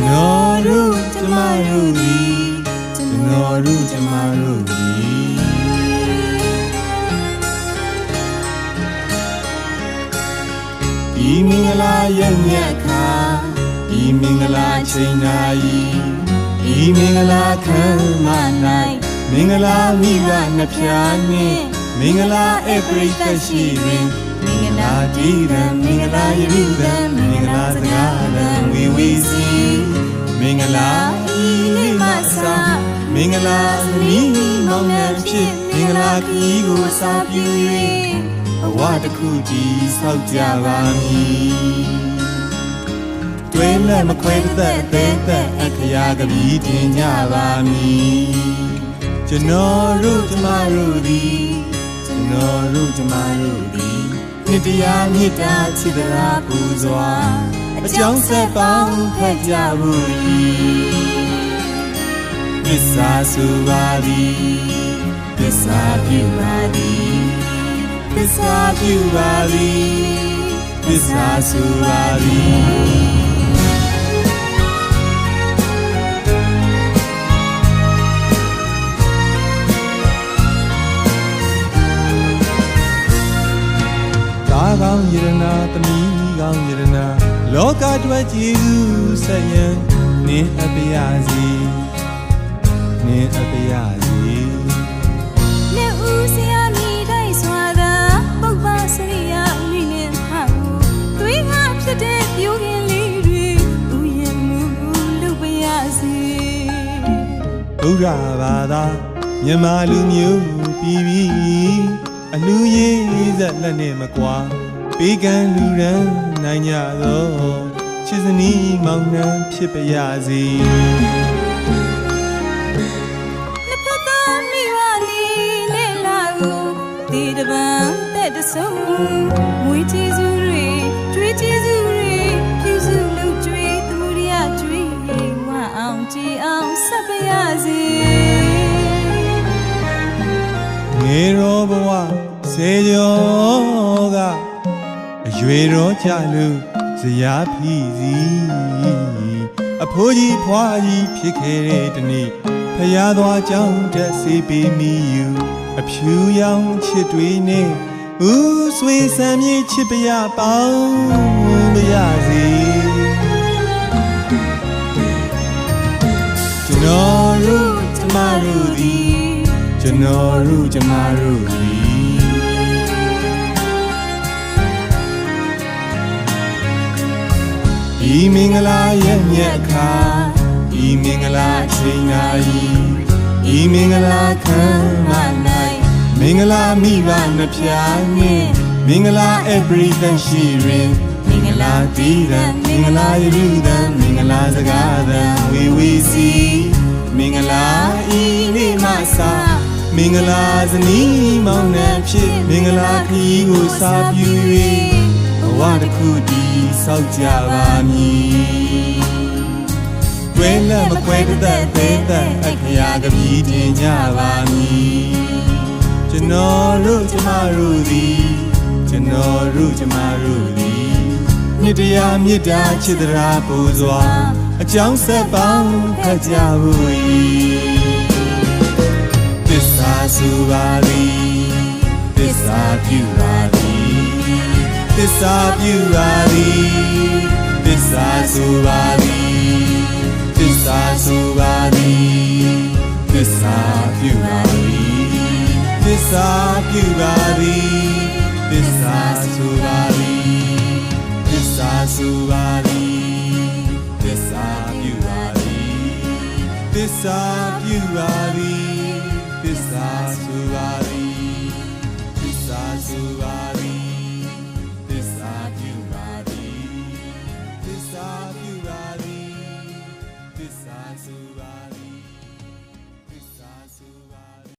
ကျွန်တော်တို့ကျမတို့ဒီကျွန်တော်တို့ကျမတို့ဒီဒီမင်္ဂလာရဲ့မြတ်ခါဒီမင်္ဂလာချိန်နာရီဒီမင်္ဂလာခံမ၌မင်္ဂလာမိဘနှစ်ဖြာနှင့်မင်္ဂလာအပရိသတ်ရှိတွင်မင်္ဂလာတည်ရန်မင်္ဂလာယရုဒံ လာဤနေ့မှစမင်္ဂလာသမီးမောင်နှံဖြစ်မင်္ဂလာခီးကိုစာပြု၍ဘဝတစ်ခုတည်ဆောက်ကြပါမည်တွဲလက်မခွဲသက်အသေးသက်အခရာကပီးတင်ကြပါမည်ကျွန်တော်တို့ကျမတို့သည်ကျွန်တော်တို့ကျမတို့သည်နှစ်တရားမြတ်တာချစ်တရားပူဇော် အကြောင်းဆက်ပေါင်းဖက်ကြဘူးသစ္စာစုပါသည်သစ္စာပြုပါသည်သစ္စာပြုပါသည်သစ္စာစုပါသည် ကောင်းယရနာသမီးကောင်းယရနာလောကအတွက်ကြည်သူဆက်ရန်နင်းအပရစီနင်းအပရစီလက်ဦးစရာမိတိုင်းစွာသာပုပ္ပစရိယမိနဲ့ဟောသွေးငါဖြစ်တဲ့ပြိုခင်လေးတွေဥယျာဉ်မှုလုပ်ပါရစေဘုရားဘာသာမြန်မာလူမျိုးပြည်ပြီးအလူရေးဇက်လက်နဲ့မကွာ ပေးကမ်းလူရန်နိုင်ကြသောချစ်စနီးမောင်နှံဖြစ်ပါရစေနှစ်ဖက်သားမိဝနီနဲ့လာကိုဒီတပံတဲ့တဆုံမွေးချီစုတွေကျွေးချီစုတွေပြုစုလုပ်ကျွေးသူမရကျွေးဝအောင်ကြည်အောင်ဆက်ပါရစေငယ်တော်ဘဝစေကျော်ကအ ရွယ်တော်ကြလူဇရာဖီစီအဖိုးကြီးဖွားကြီးဖြစ်ခဲ့တဲ့တနေ့ဖရာသွားကြောင်းတက်စေပေးမိယူအဖြူရောင်ချစ်တွေနဲ့ဦးဆွေဆံမြေချစ်ပရပေါင်းပါရစေကျွန်တော်တို့ကျမတို့သည်ကျွန်တော်တို့ကျမတို့သ ဒီမင်္ဂလာရဲ့မြတ်ခါဒီမင်္ဂလာချိန်နာရီဒီမင်္ဂလာခံမ၌မင်္ဂလာမိဘနှစ်ဖြာနှင့်မင်္ဂလာအပရိသတ်ရှိတွင်မင်္ဂလာတည်ရန်မင်္ဂလာယရုဒံမင်္ဂလာစကားသံဝီဝီစီမင်္ဂလာဤနေ့မှစမင်္ဂလာဇနီးမောင်နှံဖြစ်မင်္ဂလာခီးကိုစာပြု၍ဘ ဝတစ်ခုတည်ဆောက်ကြပါမည်တွဲလက်မကွဲတသက်သေးသက်အခရာကပီးတင်ကြပါမည်ကျွန်တော်တို့ကျမတို့သည်ကျွန်တော်တို့ကျမတို့သည်မြတ်တရားမြတ်တာချစ်တရားပူဇော်အကြောင်းဆက်ပေါင်းဖတ်ကြဖို့၏သစ္စာစုပါသည်သစ္စာပြုပါသည် သစ္စာပြုပါသည်သစ္စာစုပါသည်သစ္စာစုပါသည်သစ္စာပြုပါသည်သစ္စာပြုပါသည်သစ္စာစုပါသည်သစ္စာစုပါသည်သစ္စာပြုပါသည်သစ္စာပြုပါသည်သစ္စာစုပါသည်သစ္စာစုပါသည်